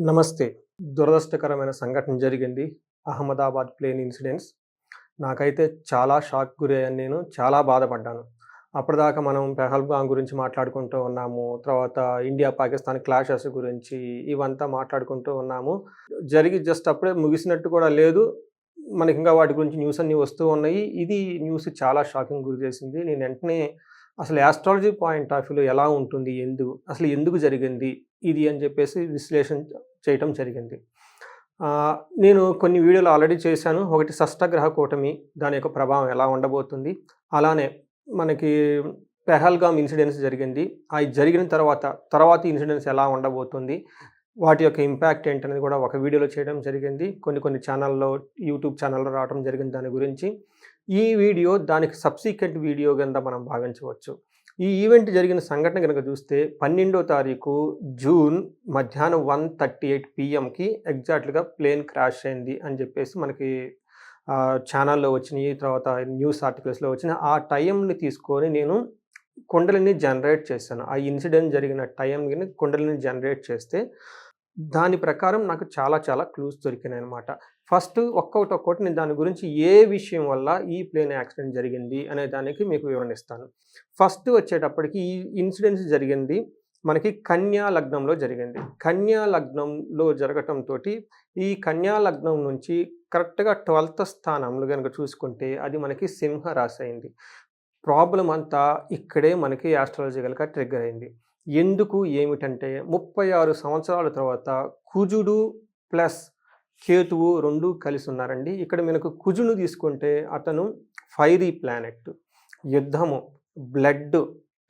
నమస్తే. దురదృష్టకరమైన సంఘటన జరిగింది. Ahmedabad plane incidents. నాకైతే చాలా షాక్ గురయ్యాను నేను చాలా బాధపడ్డాను. అప్పటిదాకా మనం పెహల్గాం గురించి మాట్లాడుకుంటూ ఉన్నాము. తర్వాత ఇండియా పాకిస్తాన్ క్లాషెస్ గురించి ఇవంతా మాట్లాడుకుంటూ ఉన్నాము. జరిగి జస్ట్ అప్పుడే ముగిసినట్టు కూడా లేదు. మనకి ఇంకా వాటి గురించి న్యూస్ అన్నీ వస్తూ ఉన్నాయి. ఇది న్యూస్ చాలా షాకింగ్ గురి చేసింది. నేను వెంటనే అసలు యాస్ట్రాలజీ పాయింట్ ఆఫ్ వ్యూలో ఎలా ఉంటుంది? ఎందుకు అసలు ఎందుకు జరిగింది? ఇది అని చెప్పేసి విశ్లేషణ చేయటం జరిగింది. నేను కొన్ని వీడియోలు ఆల్రెడీ చేశాను. ఒకటి షష్టగ్రహ కూటమి దాని యొక్క ప్రభావం ఎలా ఉండబోతుంది? అలానే మనకి పెహల్గామ్ ఇన్సిడెన్స్ జరిగింది. అవి జరిగిన తర్వాత తర్వాత ఇన్సిడెన్స్ ఎలా ఉండబోతుంది? వాటి యొక్క ఇంపాక్ట్ ఏంటనేది కూడా ఒక వీడియోలో చేయడం జరిగింది. కొన్ని కొన్ని ఛానల్లో యూట్యూబ్ ఛానల్లో రావడం జరిగింది దాని గురించి. ఈ వీడియో దానికి సబ్సిక్వెంట్ వీడియో కింద మనం భావించవచ్చు. ఈ ఈవెంట్ జరిగిన సంఘటన కనుక చూస్తే పన్నెండో తారీఖు జూన్ మధ్యాహ్నం వన్ థర్టీ ఎయిట్ పిఎంకి ఎగ్జాక్ట్గా ప్లేన్ క్రాష్ అయింది అని చెప్పేసి మనకి ఛానల్లో వచ్చినాయి తర్వాత న్యూస్ ఆర్టికల్స్లో వచ్చిన ఆ టైంని తీసుకొని నేను కుండలిని జనరేట్ చేశాను. ఆ ఇన్సిడెంట్ జరిగిన టైంని కుండలిని జనరేట్ చేస్తే దాని ప్రకారం నాకు చాలా చాలా క్లూస్ దొరికినాయి అనమాట ఫస్ట్ ఒక్కొక్కటి ఒక్కొక్కటి నేను దాని గురించి ఏ విషయం వల్ల ఈ ప్లేన్ యాక్సిడెంట్ జరిగింది అనే దానికి మీకు వివరణిస్తాను ఫస్ట్ వచ్చేటప్పటికి ఈ ఇన్సిడెంట్స్ జరిగింది మనకి కన్యా లగ్నంలో జరిగింది. కన్యా లగ్నంలో జరగటంతో ఈ కన్యా లగ్నం నుంచి కరెక్ట్గా ట్వెల్త్ స్థానంలో కనుక చూసుకుంటే అది మనకి సింహ రాశి అయింది. ప్రాబ్లం అంతా ఇక్కడే మనకి ఆస్ట్రాలజికల్గా ట్రిగ్గర్ అయింది. ఎందుకు? ఏమిటంటే ముప్పై ఆరు సంవత్సరాల తర్వాత కుజుడు ప్లస్ కేతువు రెండు కలిసి ఉన్నారండి ఇక్కడ మనకు కుజును తీసుకుంటే అతను ఫైరీ ప్లానెట్ యుద్ధము బ్లడ్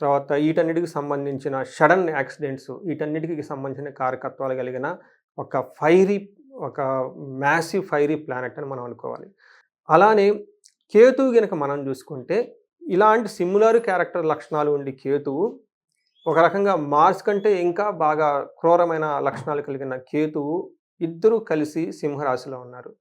తర్వాత వీటన్నిటికి సంబంధించిన సడన్ యాక్సిడెంట్స్ వీటన్నిటికి సంబంధించిన కారకత్వాలు కలిగిన ఒక ఫైరీ ఒక మ్యాసివ్ ఫైరీ ప్లానెట్ అని మనం అనుకోవాలి. అలానే కేతువు గనక మనం చూసుకుంటే ఇలాంటి సిమిలర్ క్యారెక్టర్ లక్షణాలు ఉండి కేతువు ఒక రకంగా మార్స్ కంటే ఇంకా బాగా క్రూరమైన లక్షణాలు కలిగిన కేతువు ఇద్దరూ కలిసి సింహరాశిలో ఉన్నారు.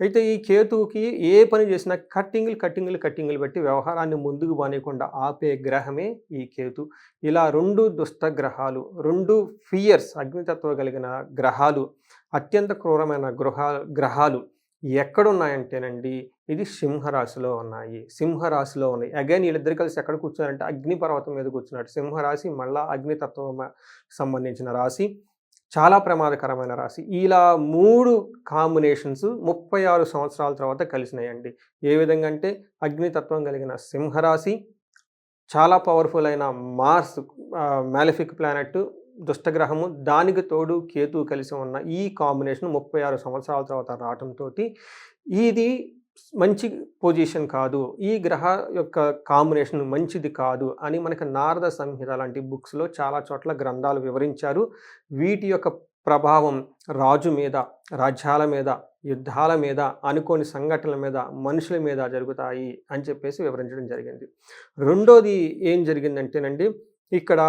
అయితే ఈ కేతువుకి ఏ పని చేసినా కట్టింగులు కట్టింగులు కట్టింగులు పెట్టి వ్యవహారాన్ని ముందుకు బానేయకుండా ఆపే గ్రహమే ఈ కేతు. ఇలా రెండు దుష్ట గ్రహాలు రెండు ఫియర్స్ అగ్నితత్వ కలిగిన గ్రహాలు అత్యంత క్రూరమైన గృహ గ్రహాలు ఎక్కడున్నాయంటేనండి ఇది సింహరాశిలో ఉన్నాయి. సింహరాశిలో ఉన్నాయి. అగైన్ వీళ్ళిద్దరు కలిసి ఎక్కడ కూర్చున్నారంటే అగ్నిపర్వతం మీద కూర్చున్నాడు సింహరాశి మళ్ళా అగ్నితత్వం సంబంధించిన రాశి. చాలా ప్రమాదకరమైన రాశి. ఇలా మూడు కాంబినేషన్స్ ముప్పై ఆరు సంవత్సరాల తర్వాత కలిసినాయండి. ఏ విధంగా అంటే అగ్నితత్వం కలిగిన సింహరాశి చాలా పవర్ఫుల్ అయిన మార్స్ మ్యాలిఫిక్ ప్లానెట్ దుష్టగ్రహము దానికి తోడు కేతు కలిసి ఉన్న ఈ కాంబినేషన్ ముప్పై ఆరు సంవత్సరాల తర్వాత రావటంతో ఇది మంచి పొజిషన్ కాదు. ఈ గ్రహ యొక్క కాంబినేషన్ మంచిది కాదు అని మనకి నారద సంహిత లాంటి బుక్స్లో చాలా చోట్ల గ్రంథాలు వివరించారు. వీటి యొక్క ప్రభావం రాజు మీద రాజ్యాల మీద యుద్ధాల మీద అనుకోని సంఘటనల మీద మనుషుల మీద జరుగుతాయి అని చెప్పేసి వివరించడం జరిగింది. రెండోది ఏం జరిగిందంటేనండి ఇక్కడ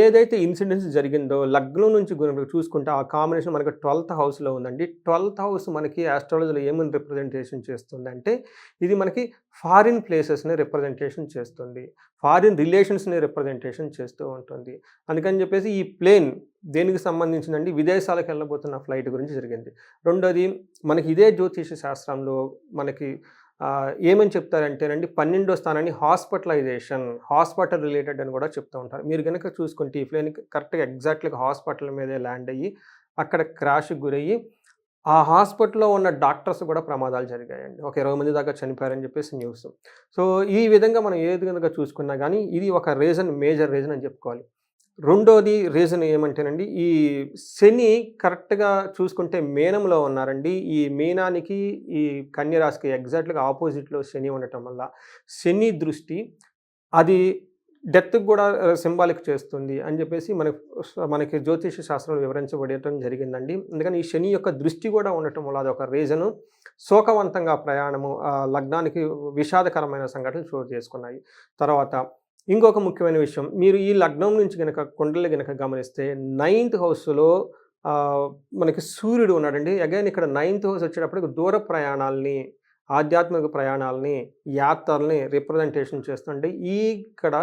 ఏదైతే ఇన్సిడెంట్స్ జరిగిందో లగ్నం నుంచి చూసుకుంటే ఆ కాంబినేషన్ మనకి ట్వెల్త్ హౌస్లో ఉందండి. ట్వెల్త్ హౌస్ మనకి ఆస్ట్రాలజీలో ఏమని రిప్రజెంటేషన్ చేస్తుందంటే ఇది మనకి ఫారిన్ ప్లేసెస్ని రిప్రజెంటేషన్ చేస్తుంది. ఫారిన్ రిలేషన్స్ని రిప్రజెంటేషన్ చేస్తూ ఉంటుంది. అందుకని చెప్పేసి ఈ ప్లేన్ దేనికి సంబంధించిందండి? విదేశాలకు వెళ్ళబోతున్న ఫ్లైట్ గురించి జరిగింది. రెండోది మనకి ఇదే జ్యోతిష శాస్త్రంలో మనకి ఏమని చెప్తారంటేనండి పన్నెండో స్థానాన్ని హాస్పిటలైజేషన్ హాస్పిటల్ రిలేటెడ్ అని కూడా చెప్తూ ఉంటారు. మీరు కనుక చూసుకుంటే ఈ ప్లేన్ కరెక్ట్గా ఎగ్జాక్ట్గా హాస్పిటల్ మీదే ల్యాండ్ అయ్యి అక్కడ క్రాష్ గురయ్యి ఆ హాస్పిటల్లో ఉన్న డాక్టర్స్ కూడా ప్రమాదాలు జరిగాయండి. ఒక ఇరవై మంది దాకా చనిపోయారని చెప్పేసి న్యూస్. సో ఈ విధంగా మనం ఏది కనుక చూసుకున్నా కానీ ఇది ఒక రీజన్ మేజర్ రీజన్ అని చెప్పుకోవాలి. రెండోది రీజన్ ఏమంటేనండి ఈ శని కరెక్ట్గా చూసుకుంటే మేనంలో ఉన్నారండి. ఈ మీనానికి ఈ కన్యరాశికి ఎగ్జాక్ట్గా ఆపోజిట్లో శని ఉండటం వల్ల శని దృష్టి అది డెత్కి కూడా సింబాలిక్ చేస్తుంది అని చెప్పేసి మనకి మనకి జ్యోతిష శాస్త్రంలో వివరించబడటం జరిగిందండి. అందుకని ఈ శని యొక్క దృష్టి కూడా ఉండటం వల్ల అది ఒక రీజను శోకవంతంగా ప్రయాణము లగ్నానికి విషాదకరమైన సంఘటనలు చోటు చేసుకున్నాయి. తర్వాత ఇంకొక ముఖ్యమైన విషయం. మీరు ఈ లగ్నం నుంచి కనుక కుండలు కనుక గమనిస్తే నైన్త్ హౌస్లో మనకి సూర్యుడు ఉన్నాడండి. అగైన్ ఇక్కడ నైన్త్ హౌస్ వచ్చేటప్పటికి దూర ప్రయాణాలని ఆధ్యాత్మిక ప్రయాణాలని యాత్రల్ని రిప్రజెంటేషన్ చేస్తుంటే ఇక్కడ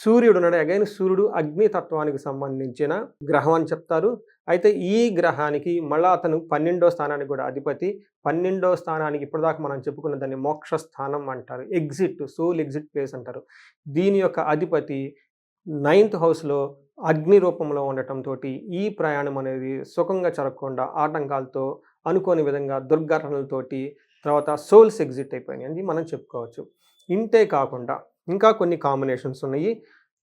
సూర్యుడు ఉన్నాడు. అగైన్ సూర్యుడు అగ్నితత్వానికి సంబంధించిన గ్రహం అని చెప్తారు. అయితే ఈ గ్రహానికి మళ్ళా అతను పన్నెండో స్థానానికి కూడా అధిపతి. పన్నెండో స్థానానికి ఇప్పటిదాకా మనం చెప్పుకున్న దాన్ని మోక్ష స్థానం అంటారు. ఎగ్జిట్ సోల్ ఎగ్జిట్ ప్లేస్ అంటారు. దీని యొక్క అధిపతి నైన్త్ హౌస్లో అగ్ని రూపంలో ఉండటంతో ఈ ప్రయాణం అనేది సుఖంగా జరగకుండా ఆటంకాలతో అనుకోని విధంగా దుర్ఘటనలతోటి తర్వాత సోల్స్ ఎగ్జిట్ అయిపోయినాయి అని మనం చెప్పుకోవచ్చు. ఇంతే కాకుండా ఇంకా కొన్ని కాంబినేషన్స్ ఉన్నాయి.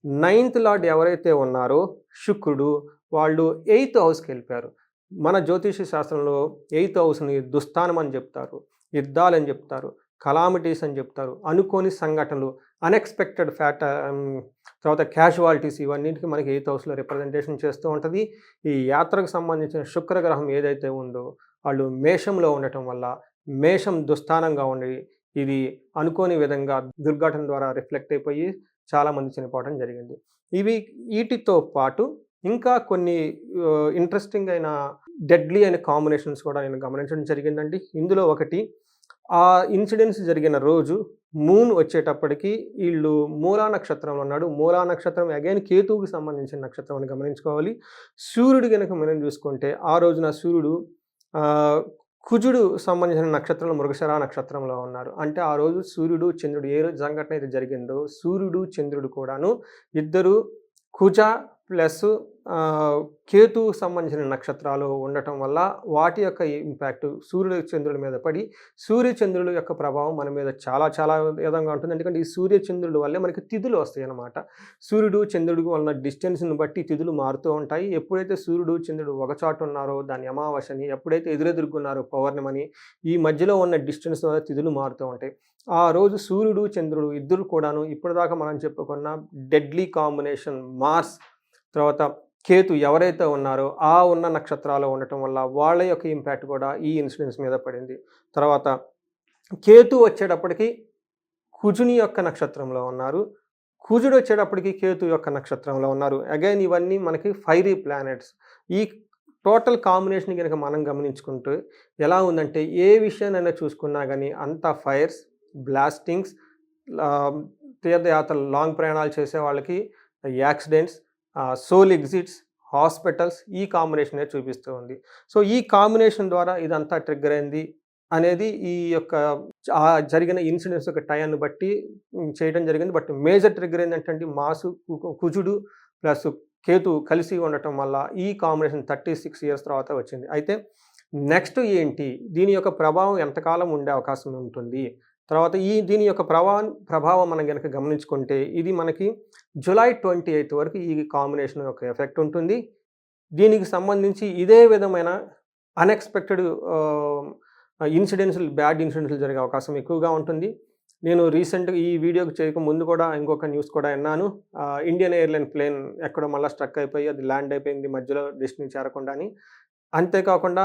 నైన్త్ లార్డ్ ఎవరైతే ఉన్నారో శుక్రుడు వాళ్ళు ఎయిత్ హౌస్కి వెళ్ళిపోయారు. మన జ్యోతిష శాస్త్రంలో ఎయిత్ హౌస్ని దుస్థానం అని చెప్తారు యుద్ధాలు అని చెప్తారు కలామిటీస్ అని చెప్తారు అనుకోని సంఘటనలు అన్ఎక్స్పెక్టెడ్ ఫ్యాట um, తర్వాత క్యాజువాలిటీస్ ఇవన్నిటికి మనకి ఎయిత్ హౌస్లో రిప్రజెంటేషన్ చేస్తూ ఉంటుంది. ఈ యాత్రకు సంబంధించిన శుక్రగ్రహం ఏదైతే ఉందో వాళ్ళు మేషంలో ఉండటం వల్ల మేషం దుస్థానంగా ఉండి ఇది అనుకోని విధంగా దుర్ఘటన ద్వారా రిఫ్లెక్ట్ అయిపోయి చాలామంది చనిపోవడం జరిగింది. ఇవి వీటితో పాటు ఇంకా కొన్ని ఇంట్రెస్టింగ్ అయిన డెడ్లీ అయిన కాంబినేషన్స్ కూడా నేను గమనించడం జరిగిందండి. ఇందులో ఒకటి ఆ ఇన్సిడెంట్స్ జరిగిన రోజు మూన్ వచ్చేటప్పటికి వీళ్ళు మూలా నక్షత్రంలో ఉన్నాడు మూలా నక్షత్రం అగైన్ కేతువుకి సంబంధించిన నక్షత్రం అని గమనించుకోవాలి. సూర్యుడు కనుక మనం చూసుకుంటే ఆ రోజున సూర్యుడు కుజుడు సంబంధించిన నక్షత్రంలో మృగశరా నక్షత్రంలో ఉన్నారు. అంటే ఆ రోజు సూర్యుడు చంద్రుడు ఏ రోజు సంఘటన అయితే జరిగిందో సూర్యుడు చంద్రుడు కూడాను ఇద్దరు కుజ ప్లస్ కేతు సంబంధించిన నక్షత్రాలు ఉండటం వల్ల వాటి యొక్క ఇంపాక్ట్ సూర్యుడు చంద్రుల మీద పడి సూర్యచంద్రుల యొక్క ప్రభావం మన మీద చాలా చాలా విధంగా ఉంటుంది. ఎందుకంటే ఈ సూర్యచంద్రుల వల్లే మనకి తిథులు వస్తాయి అన్నమాట. సూర్యుడు చంద్రుడికి వలన డిస్టెన్స్ని బట్టి తిథులు మారుతూ ఉంటాయి. ఎప్పుడైతే సూర్యుడు చంద్రుడు ఒక చాటు ఉన్నారో దాని అమావాస్యని ఎప్పుడైతే ఎదురెదుర్కొన్నారో పౌర్ణమని ఈ మధ్యలో ఉన్న డిస్టెన్స్ వల్ల తిథులు మారుతూ ఉంటాయి. ఆ రోజు సూర్యుడు చంద్రుడు ఇద్దరు కూడాను ఇప్పటిదాకా మనం చెప్పుకున్న డెడ్లీ కాంబినేషన్ మార్స్ తర్వాత కేతు ఎవరైతే ఉన్నారో ఆ ఉన్న నక్షత్రాలు ఉండటం వల్ల వాళ్ళ యొక్క ఇంపాక్ట్ కూడా ఈ ఇన్సిడెన్స్ మీద పడింది. తర్వాత కేతు వచ్చేటప్పటికి కుజుని యొక్క నక్షత్రంలో ఉన్నారు. కుజుడు వచ్చేటప్పటికి కేతు యొక్క నక్షత్రంలో ఉన్నారు. అగైన్ ఇవన్నీ మనకి ఫైరీ ప్లానెట్స్ ఈ టోటల్ కాంబినేషన్ కనుక మనం గమనించుకుంటూ ఎలా ఉందంటే ఏ విషయాన్నైనా చూసుకున్నా కానీ అంతా ఫైర్స్ బ్లాస్టింగ్స్ తీర్థయాత్రలు లాంగ్ ప్రయాణాలు చేసే వాళ్ళకి యాక్సిడెంట్స్ సోల్ ఎగ్జిట్స్ హాస్పిటల్స్ ఈ కాంబినేషనే చూపిస్తూ ఉంది. సో ఈ కాంబినేషన్ ద్వారా ఇదంతా ట్రిగ్గర్ అయింది అనేది ఈ యొక్క జరిగిన ఇన్సిడెంట్స్ యొక్క టైంను బట్టి చేయడం జరిగింది. బట్ మేజర్ ట్రిగ్గర్ ఏంటంటే మాసు కుజుడు ప్లస్ కేతు కలిసి ఉండటం వల్ల ఈ కాంబినేషన్ థర్టీ సిక్స్ ఇయర్స్ తర్వాత వచ్చింది. అయితే నెక్స్ట్ ఏంటి? దీని యొక్క ప్రభావం ఎంతకాలం ఉండే అవకాశం ఉంటుంది? తర్వాత ఈ దీని యొక్క ప్రభావం ప్రభావం మనం కనుక గమనించుకుంటే ఇది మనకి జులై ట్వంటీ ఎయిత్ వరకు ఈ కాంబినేషన్ యొక్క ఎఫెక్ట్ ఉంటుంది. దీనికి సంబంధించి ఇదే విధమైన అన్ఎక్స్పెక్టెడ్ ఇన్సిడెన్సులు బ్యాడ్ ఇన్సిడెంట్స్లు జరిగే అవకాశం ఎక్కువగా ఉంటుంది. నేను రీసెంట్గా ఈ వీడియోకి చేయక ముందు కూడా ఇంకొక న్యూస్ కూడా విన్నాను. ఇండియన్ ఎయిర్లైన్ ప్లేన్ ఎక్కడో మళ్ళీ స్ట్రక్ అయిపోయి అది ల్యాండ్ అయిపోయింది మధ్యలో డెస్టినీ చేరకుండా అని అంతేకాకుండా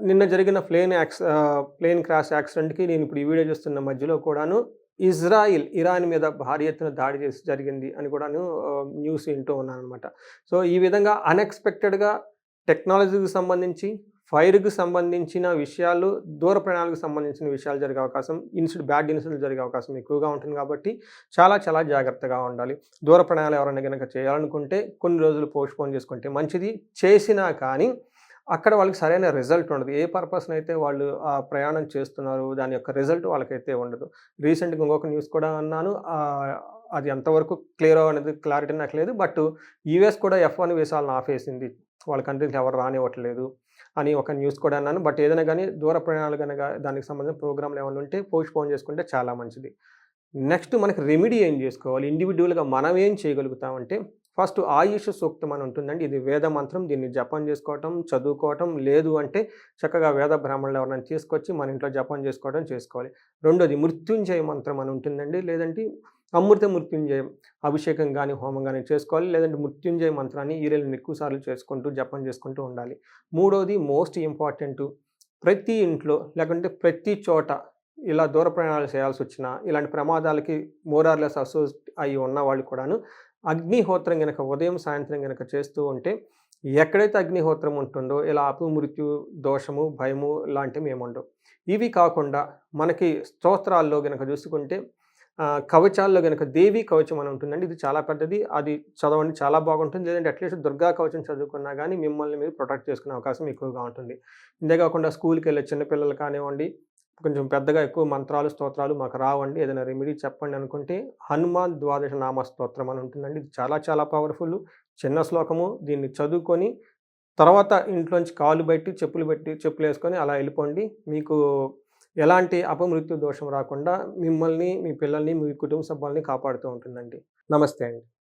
నిన్న జరిగిన ప్లేన్ యాక్స్ ప్లేన్ క్రాష్ యాక్సిడెంట్కి నేను ఇప్పుడు ఈ వీడియో చూస్తున్న మధ్యలో కూడాను ఇజ్రాయిల్ ఇరాన్ మీద భారీ ఎత్తున దాడి చేసి జరిగింది అని కూడాను న్యూస్ వింటూ ఉన్నాను అనమాట సో ఈ విధంగా అన్ఎక్స్పెక్టెడ్గా టెక్నాలజీకి సంబంధించి ఫైర్కి సంబంధించిన విషయాలు దూర ప్రయాణాలకు సంబంధించిన విషయాలు జరిగే అవకాశం ఇన్సిడెంట్ బ్యాడ్ ఇన్సిడెంట్ జరిగే అవకాశం ఎక్కువగా ఉంటుంది కాబట్టి చాలా చాలా జాగ్రత్తగా ఉండాలి. దూర ప్రయాణాలు ఎవరైనా కనుక చేయాలనుకుంటే కొన్ని రోజులు పోస్ట్పోన్ చేసుకుంటే మంచిది. చేసినా కానీ అక్కడ వాళ్ళకి సరైన రిజల్ట్ ఉండదు. ఏ పర్పస్ని అయితే వాళ్ళు ఆ ప్రయాణం చేస్తున్నారు దాని యొక్క రిజల్ట్ వాళ్ళకైతే ఉండదు. రీసెంట్గా ఇంకొక న్యూస్ కూడా అన్నాను. అది ఎంతవరకు క్లియర్ అనేది క్లారిటీ నాకు లేదు. బట్ యూఎస్ కూడా ఎఫ్ వన్ వీసాలను ఆఫేసింది వాళ్ళ కంట్రీకి ఎవరు రానివ్వట్లేదు అని ఒక న్యూస్ కూడా అన్నాను. బట్ ఏదైనా కానీ దూర ప్రయాణాలు కనుక దానికి సంబంధించిన ప్రోగ్రాంలు ఏమైనా ఉంటే పోస్ట్ పోన్ చేసుకుంటే చాలా మంచిది. నెక్స్ట్ మనకి రెమెడీ ఏం చేసుకోవాలి? ఇండివిజువల్గా మనం ఏం చేయగలుగుతామంటే ఫస్ట్ ఆయుష్ సూక్తం అని ఉంటుందండి. ఇది వేద మంత్రం. దీన్ని జపం చేసుకోవటం చదువుకోవటం లేదు అంటే చక్కగా వేద బ్రాహ్మణులు ఎవరైనా తీసుకొచ్చి మన ఇంట్లో జపం చేసుకోవడం చేసుకోవాలి. రెండోది మృత్యుంజయ మంత్రం అని ఉంటుందండి. లేదంటే అమృత మృత్యుంజయం అభిషేకం కానీ హోమం కానీ చేసుకోవాలి. లేదంటే మృత్యుంజయ మంత్రాన్ని ఈరెలను ఎక్కువసార్లు చేసుకుంటూ జపం చేసుకుంటూ ఉండాలి. మూడోది మోస్ట్ ఇంపార్టెంట్. ప్రతి ఇంట్లో లేకుంటే ప్రతి చోట ఇలా దూర ప్రయాణాలు చేయాల్సి వచ్చినా ఇలాంటి ప్రమాదాలకి మోరార్లెస్ అసోసియేట్ అయి ఉన్న వాళ్ళు కూడాను అగ్నిహోత్రం గనక ఉదయం సాయంత్రం గనక చేస్తూ ఉంటే ఎక్కడైతే అగ్నిహోత్రం ఉంటుందో ఇలా అపమృత్యు దోషము భయము లాంటివి ఏముండవు. ఇవి కాకుండా మనకి స్తోత్రాల్లో గనక చూసుకుంటే కవచాల్లో గనుక దేవి కవచం అని ఉంటుందండి. ఇది చాలా పెద్దది. అది చదవండి చాలా బాగుంటుంది. లేదంటే అట్లీస్ట్ దుర్గా కవచం చదువుకున్నా కానీ మిమ్మల్ని మీరు ప్రొటెక్ట్ చేసుకునే అవకాశం ఎక్కువగా ఉంటుంది. ఇంతే కాకుండా స్కూల్కి వెళ్ళే చిన్నపిల్లలు కానివ్వండి కొంచెం పెద్దగా ఎక్కువ మంత్రాలు స్తోత్రాలు మాకు రావండి. ఏదైనా రెమెడీ చెప్పండి అనుకుంటే హనుమాన్ ద్వాదశ నామ స్తోత్రం అని ఉంటుందండి. ఇది చాలా చాలా పవర్ఫుల్ చిన్న శ్లోకము. దీన్ని చదువుకొని తర్వాత ఇంట్లోంచి కాలు పెట్టి చెప్పులు పెట్టి చెప్పులు వేసుకొని అలా వెళ్ళిపోండి. మీకు ఎలాంటి అపమృత్యు దోషం రాకుండా మిమ్మల్ని మీ పిల్లల్ని మీ కుటుంబ సభ్యుల్ని కాపాడుతూ ఉంటుందండి. నమస్తే అండి.